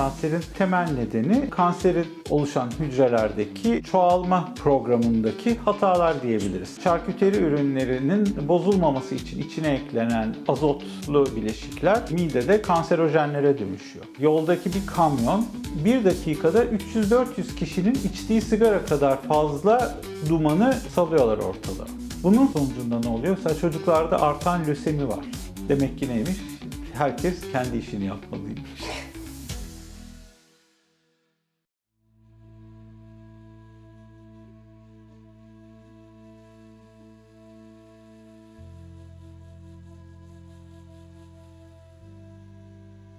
Kanserin temel nedeni kanserin oluşan hücrelerdeki çoğalma programındaki hatalar diyebiliriz. Şarküteri ürünlerinin bozulmaması için içine eklenen azotlu bileşikler midede kanserojenlere dönüşüyor. Yoldaki bir kamyon bir dakikada 300-400 kişinin içtiği sigara kadar fazla dumanı salıyorlar ortalığa. Bunun sonucunda ne oluyor? Mesela çocuklarda artan lösemi var. Demek ki neymiş? Herkes kendi işini yapmalıymış.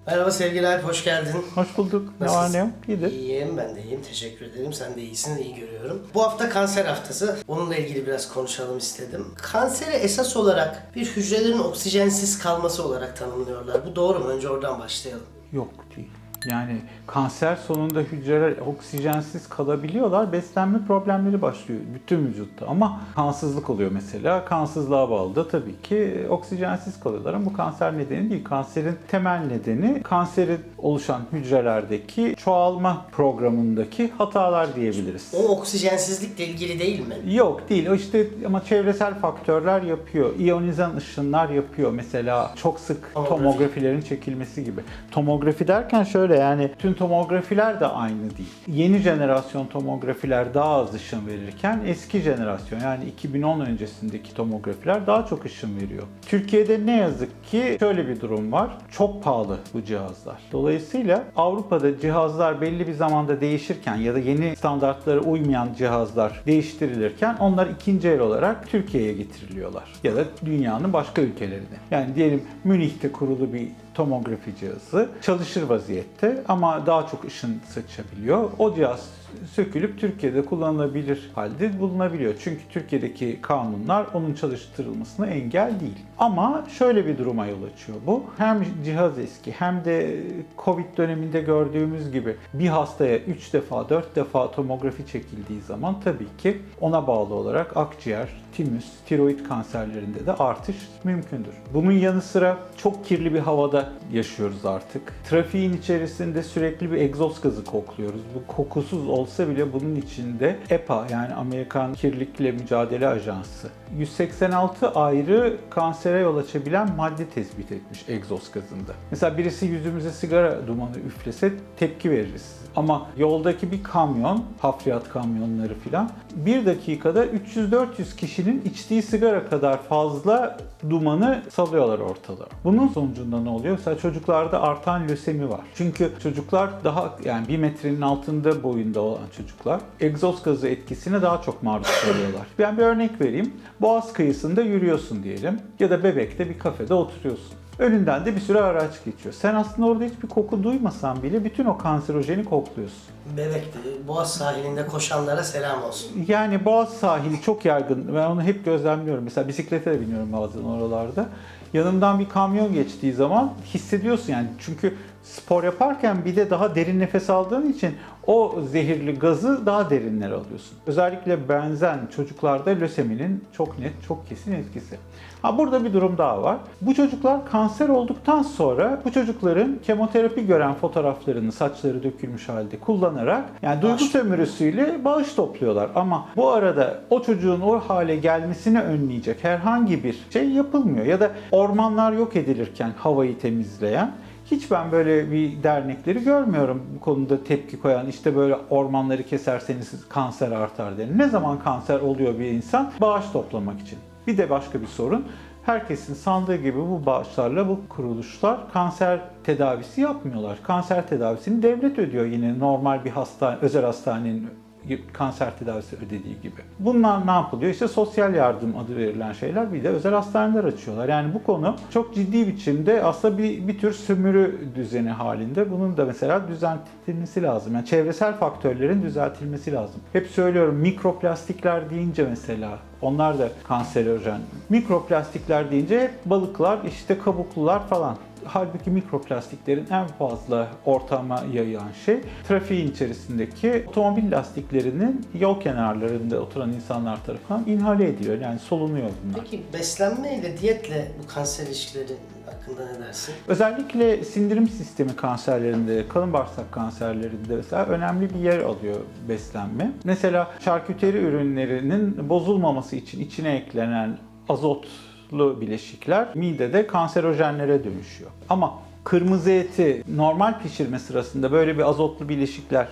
Merhaba sevgili Alp, hoş geldin. Hoş bulduk. Ne var ne yok? İyidir. İyiyim, ben de iyiyim. Teşekkür ederim. Sen de iyisin, iyi görüyorum. Bu hafta kanser haftası. Onunla ilgili biraz konuşalım istedim. Kanseri esas olarak bir hücrelerin oksijensiz kalması olarak tanımlıyorlar. Bu doğru mu? Önce oradan başlayalım. Yok değil. Yani kanser sonunda hücreler oksijensiz kalabiliyorlar. Beslenme problemleri başlıyor bütün vücutta. Ama kansızlık oluyor mesela. Kansızlığa bağlı da tabii ki oksijensiz kalıyorlar. Ama bu kanser nedeni değil. Kanserin temel nedeni kanserin oluşan hücrelerdeki çoğalma programındaki hatalar diyebiliriz. O oksijensizlikle ilgili değil mi? Yok değil. O işte ama çevresel faktörler yapıyor. İyonizan ışınlar yapıyor. Mesela çok sık Tomografi. tomografilerin çekilmesi gibi. Tomografi derken şöyle yani tüm tomografiler de aynı değil. Yeni jenerasyon tomografiler daha az ışın verirken eski jenerasyon yani 2010 öncesindeki tomografiler daha çok ışın veriyor. Türkiye'de ne yazık ki şöyle bir durum var. Çok pahalı bu cihazlar. Dolayısıyla Avrupa'da cihazlar belli bir zamanda değişirken ya da yeni standartlara uymayan cihazlar değiştirilirken onlar ikinci el olarak Türkiye'ye getiriliyorlar. Ya da dünyanın başka ülkelerine. Yani diyelim Münih'te kurulu bir tomografi cihazı çalışır vaziyette ama daha çok ışın saçabiliyor. O cihaz sökülüp Türkiye'de kullanılabilir halde bulunabiliyor. Çünkü Türkiye'deki kanunlar onun çalıştırılmasına engel değil. Ama şöyle bir duruma yol açıyor bu. Hem cihaz eski hem de Covid döneminde gördüğümüz gibi bir hastaya 3 defa 4 defa tomografi çekildiği zaman tabii ki ona bağlı olarak akciğer, timüs, tiroid kanserlerinde de artış mümkündür. Bunun yanı sıra çok kirli bir havada yaşıyoruz artık. Trafiğin içerisinde sürekli bir egzoz gazı kokluyoruz. Bu kokusuz olsa bile bunun içinde EPA yani Amerikan Kirlilikle Mücadele Ajansı 186 ayrı kansere yol açabilen madde tespit etmiş egzoz gazında. Mesela birisi yüzümüze sigara dumanı üflese tepki veririz. Ama yoldaki bir kamyon, hafriyat kamyonları filan bir dakikada 300-400 kişinin içtiği sigara kadar fazla dumanı salıyorlar ortalığa. Bunun sonucunda ne oluyor? Mesela çocuklarda artan lösemi var. Çünkü çocuklar daha yani bir metrenin altında boyunda olan çocuklar egzoz gazı etkisine daha çok maruz kalıyorlar. Ben bir örnek vereyim. Boğaz kıyısında yürüyorsun diyelim ya da Bebek'te bir kafede oturuyorsun. Önünden de bir sürü araç geçiyor. Sen aslında orada hiçbir koku duymasan bile bütün o kanserojeni kokluyorsun. Bebek'te, Boğaz sahilinde koşanlara selam olsun. Yani Boğaz sahili çok yaygın. Ben onu hep gözlemliyorum. Mesela bisiklete de biniyorum bazen oralarda. Yanımdan bir kamyon geçtiği zaman hissediyorsun yani. Çünkü spor yaparken bir de daha derin nefes aldığın için o zehirli gazı daha derinlere alıyorsun. Özellikle benzen çocuklarda löseminin çok net, çok kesin etkisi. Ha burada bir durum daha var. Bu çocuklar kanser olduktan sonra bu çocukların kemoterapi gören fotoğraflarını saçları dökülmüş halde kullanarak yani duygu sömürüsüyle bağış topluyorlar. Ama bu arada o çocuğun o hale gelmesini önleyecek herhangi bir şey yapılmıyor. Ya da ormanlar yok edilirken havayı temizleyen hiç ben böyle bir dernekleri görmüyorum bu konuda tepki koyan işte böyle ormanları keserseniz kanser artar diye. Ne zaman kanser oluyor bir insan? Bağış toplamak için. Bir de başka bir sorun. Herkesin sandığı gibi bu bağışlarla bu kuruluşlar kanser tedavisi yapmıyorlar. Kanser tedavisini devlet ödüyor yine normal bir hastane, özel hastanenin kanser tedavisi ödediği gibi. Bunlar ne yapılıyor? İşte sosyal yardım adı verilen şeyler bir de özel hastaneler açıyorlar. Yani bu konu çok ciddi biçimde aslında bir, bir tür sömürü düzeni halinde. Bunun da mesela düzeltilmesi lazım. Yani çevresel faktörlerin düzeltilmesi lazım. Hep söylüyorum mikroplastikler deyince mesela onlar da kanserojen. Mikroplastikler deyince hep balıklar, işte kabuklular falan. Halbuki mikroplastiklerin en fazla ortama yayan şey trafiğin içerisindeki otomobil lastiklerinin yol kenarlarında oturan insanlar tarafından inhale ediliyor. Yani solunuyor bunlar. Peki beslenme ile diyetle bu kanser ilişkileri hakkında ne dersin? Özellikle sindirim sistemi kanserlerinde, kalın bağırsak kanserlerinde mesela önemli bir yer alıyor beslenme. Mesela şarküteri ürünlerinin bozulmaması için içine eklenen azotlu bileşikler midede kanserojenlere dönüşüyor. Ama kırmızı eti normal pişirme sırasında böyle bir azotlu bileşikler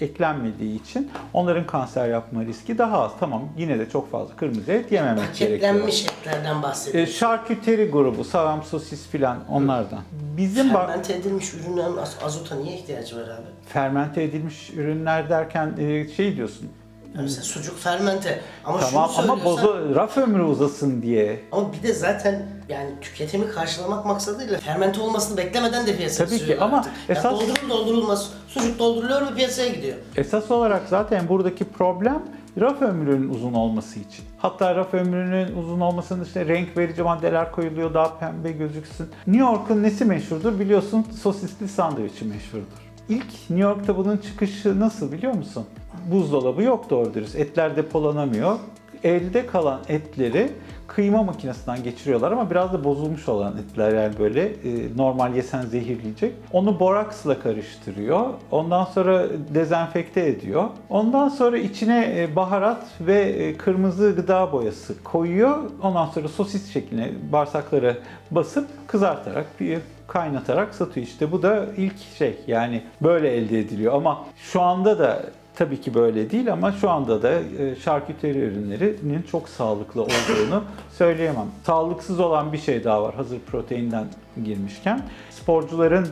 e, eklenmediği için onların kanser yapma riski daha az. Tamam yine de çok fazla kırmızı et yememek gerekiyor. Paketlenmiş etlerden E, bahsediyoruz. şarküteri grubu, salam, sosis filan onlardan. Bizim Fermente edilmiş ürünlerin az- azota niye ihtiyacı var abi? fermente edilmiş ürünler derken e, şey diyorsun. Yani mesela sucuk fermente ama tamam şunu ama söylüyorsan- bozu raf ömrü uzasın diye. Ama bir de zaten yani tüketimi karşılamak maksadıyla fermente olmasını beklemeden de piyasaya Tabii ki sürüyorlar ama artık. Ya esas- doldurur doldurulmaz. Sucuk dolduruluyor ve piyasaya gidiyor. Esas olarak zaten buradaki problem raf ömrünün uzun olması için. Hatta raf ömrünün uzun olmasının işte renk verici maddeler koyuluyor daha pembe gözüksün. New York'un nesi meşhurdur biliyorsun sosisli sandviçi meşhurdur. İlk New York'ta bunun çıkışı nasıl biliyor musun? Buzdolabı yok doğru dürüst. Etler depolanamıyor. Elde kalan etleri kıyma makinesinden geçiriyorlar ama biraz da bozulmuş olan etler yani böyle e, normal yesen zehirleyecek. Onu boraksla karıştırıyor. Ondan sonra dezenfekte ediyor. Ondan sonra içine e, baharat ve e, kırmızı gıda boyası koyuyor. Ondan sonra sosis şekline bağırsaklara basıp kızartarak bir kaynatarak satıyor. İşte bu da ilk şey yani böyle elde ediliyor ama şu anda da Tabii ki böyle değil ama şu anda da e, şarküteri ürünlerinin çok sağlıklı olduğunu söyleyemem. Sağlıksız olan bir şey daha var hazır proteinden girmişken. Sporcuların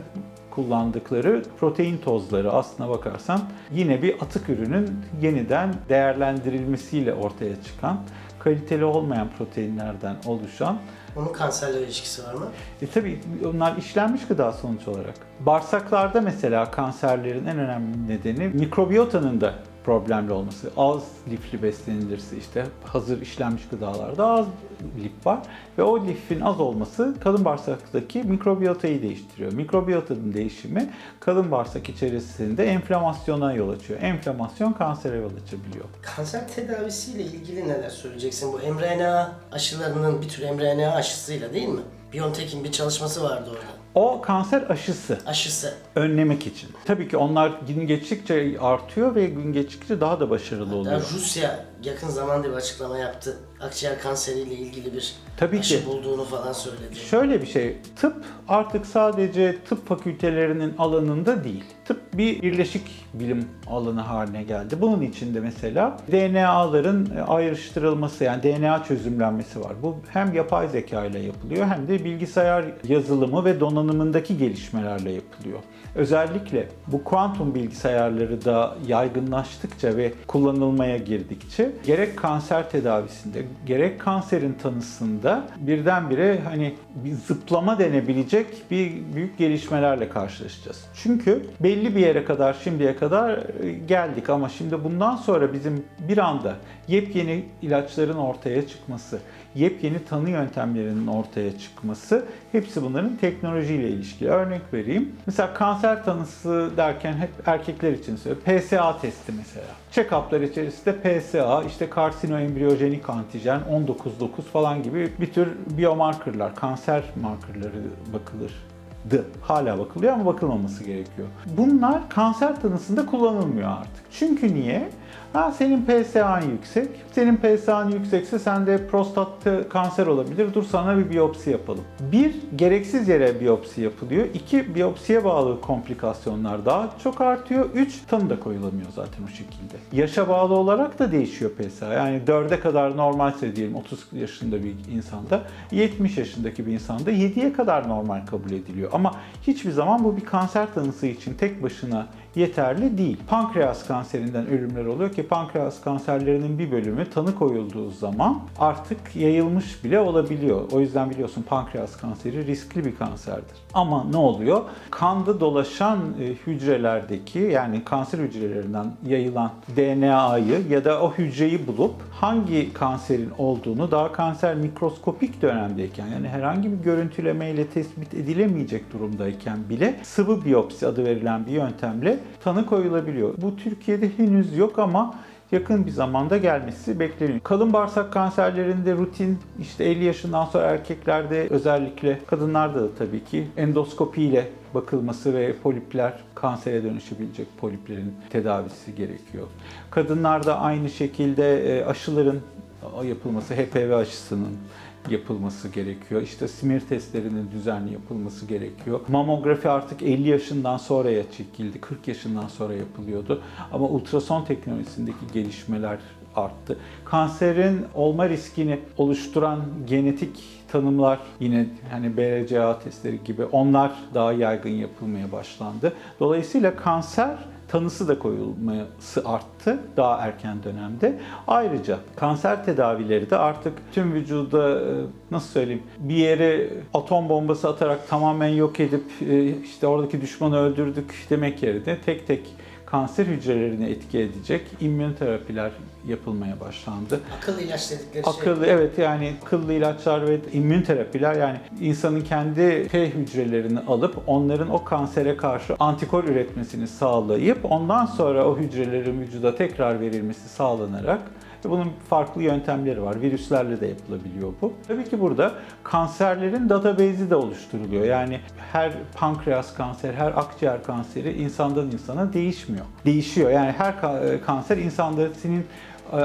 kullandıkları protein tozları aslına bakarsan yine bir atık ürünün yeniden değerlendirilmesiyle ortaya çıkan kaliteli olmayan proteinlerden oluşan Onun kanserle ilişkisi var mı? e tabii onlar işlenmiş gıda sonuç olarak. Bağırsaklarda mesela kanserlerin en önemli nedeni mikrobiyotanın da problemli olması. Az lifli beslenilirse işte hazır işlenmiş gıdalarda az lif var ve o lifin az olması kalın bağırsaktaki mikrobiyotayı değiştiriyor. Mikrobiyotanın değişimi kalın bağırsak içerisinde enflamasyona yol açıyor. Enflamasyon kansere yol açabiliyor. Kanser tedavisiyle ilgili neler söyleyeceksin? Bu mRNA aşılarının bir tür mRNA aşısıyla değil mi? BioNTech'in bir çalışması vardı orada. O kanser aşısı. Aşısı. önlemek için. Tabii ki onlar gün geçtikçe artıyor ve gün geçtikçe daha da başarılı oluyor. Rusya yakın zamanda bir açıklama yaptı. Akciğer kanseriyle ilgili bir Tabii aşı ki. bulduğunu falan söyledi. Şöyle bir şey, tıp artık sadece tıp fakültelerinin alanında değil. Tıp bir birleşik bilim alanı haline geldi. Bunun içinde mesela DNA'ların ayrıştırılması yani DNA çözümlenmesi var. Bu hem yapay zeka ile yapılıyor hem de bilgisayar yazılımı ve donanımındaki gelişmelerle yapılıyor. Özellikle bu kuantum bilgisayarları da yaygınlaştıkça ve kullanılmaya girdikçe gerek kanser tedavisinde gerek kanserin tanısında birdenbire hani bir zıplama denebilecek bir büyük gelişmelerle karşılaşacağız. Çünkü belli bir yere kadar şimdiye kadar e, geldik ama şimdi bundan sonra bizim bir anda yepyeni ilaçların ortaya çıkması, yepyeni tanı yöntemlerinin ortaya çıkması hepsi bunların teknolojiyle ilişkili. Örnek vereyim. Mesela kanser tanısı derken hep erkekler için söylüyorum. PSA testi mesela. Check-up'lar içerisinde PSA, işte karsinoembriyojenik antijen, 19-9 falan gibi bir tür biomarkerlar, kanser markerları bakılır dı. Hala bakılıyor ama bakılmaması gerekiyor. Bunlar kanser tanısında kullanılmıyor artık. Çünkü niye? Ha, senin PSA'n yüksek. Senin PSA'n yüksekse sende prostatta kanser olabilir. Dur sana bir biyopsi yapalım. Bir, gereksiz yere biyopsi yapılıyor. İki, biyopsiye bağlı komplikasyonlar daha çok artıyor. Üç, tanı da koyulamıyor zaten o şekilde. Yaşa bağlı olarak da değişiyor PSA. Yani 4'e kadar normalse diyelim 30 yaşında bir insanda, 70 yaşındaki bir insanda 7'ye kadar normal kabul ediliyor. Ama hiçbir zaman bu bir kanser tanısı için tek başına yeterli değil. Pankreas kanserinden ölümler oluyor ki pankreas kanserlerinin bir bölümü tanı koyulduğu zaman artık yayılmış bile olabiliyor. O yüzden biliyorsun pankreas kanseri riskli bir kanserdir. Ama ne oluyor? Kanda dolaşan e, hücrelerdeki yani kanser hücrelerinden yayılan DNA'yı ya da o hücreyi bulup hangi kanserin olduğunu daha kanser mikroskopik dönemdeyken yani herhangi bir görüntülemeyle tespit edilemeyecek durumdayken bile sıvı biyopsi adı verilen bir yöntemle tanı koyulabiliyor. Bu Türkiye'de henüz yok ama yakın bir zamanda gelmesi bekleniyor. Kalın bağırsak kanserlerinde rutin işte 50 yaşından sonra erkeklerde özellikle kadınlarda da tabii ki endoskopiyle bakılması ve polipler kansere dönüşebilecek poliplerin tedavisi gerekiyor. Kadınlarda aynı şekilde e, aşıların yapılması, HPV aşısının yapılması gerekiyor. İşte simir testlerinin düzenli yapılması gerekiyor. Mamografi artık 50 yaşından sonraya çekildi. 40 yaşından sonra yapılıyordu. Ama ultrason teknolojisindeki gelişmeler arttı. Kanserin olma riskini oluşturan genetik tanımlar yine hani BRCA testleri gibi onlar daha yaygın yapılmaya başlandı. Dolayısıyla kanser tanısı da koyulması arttı daha erken dönemde. Ayrıca kanser tedavileri de artık tüm vücuda e, nasıl söyleyeyim bir yere atom bombası atarak tamamen yok edip e, işte oradaki düşmanı öldürdük demek yerine tek tek kanser hücrelerini etki edecek immün terapiler yapılmaya başlandı. Akıllı ilaç dedikleri şey. Akıllı evet yani akıllı ilaçlar ve immün terapiler yani insanın kendi T hücrelerini alıp onların o kansere karşı antikor üretmesini sağlayıp ondan sonra o hücrelerin vücuda tekrar verilmesi sağlanarak bunun farklı yöntemleri var. Virüslerle de yapılabiliyor bu. Tabii ki burada kanserlerin database'i de oluşturuluyor. Yani her pankreas kanseri, her akciğer kanseri insandan insana değişmiyor. Değişiyor. Yani her ka- kanser insanda senin e,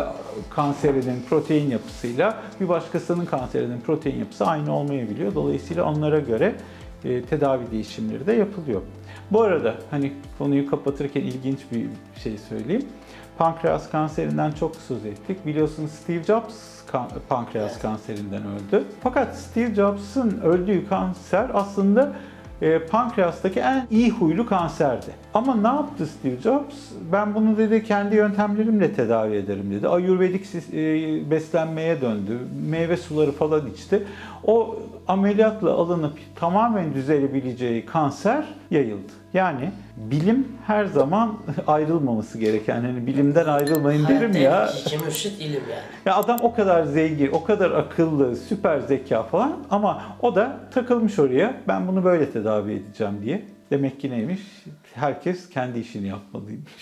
kanserinin protein yapısıyla bir başkasının kanserinin protein yapısı aynı olmayabiliyor. Dolayısıyla onlara göre e, tedavi değişimleri de yapılıyor. Bu arada hani konuyu kapatırken ilginç bir şey söyleyeyim. Pankreas kanserinden çok söz ettik. Biliyorsunuz Steve Jobs kan- pankreas kanserinden öldü. Fakat Steve Jobs'ın öldüğü kanser aslında e, pankreastaki en iyi huylu kanserdi. Ama ne yaptı Steve Jobs? Ben bunu dedi kendi yöntemlerimle tedavi ederim dedi. Ayurvedik e, beslenmeye döndü. Meyve suları falan içti. O ameliyatla alınıp tamamen düzelebileceği kanser yayıldı. Yani bilim her zaman ayrılmaması gereken. Hani bilimden ayrılmayın derim ya. Hayatta iki mürşit ilim yani. Ya adam o kadar zengin, o kadar akıllı, süper zeka falan ama o da takılmış oraya. Ben bunu böyle tedavi edeceğim diye. Demek ki neymiş? Herkes kendi işini yapmalıymış.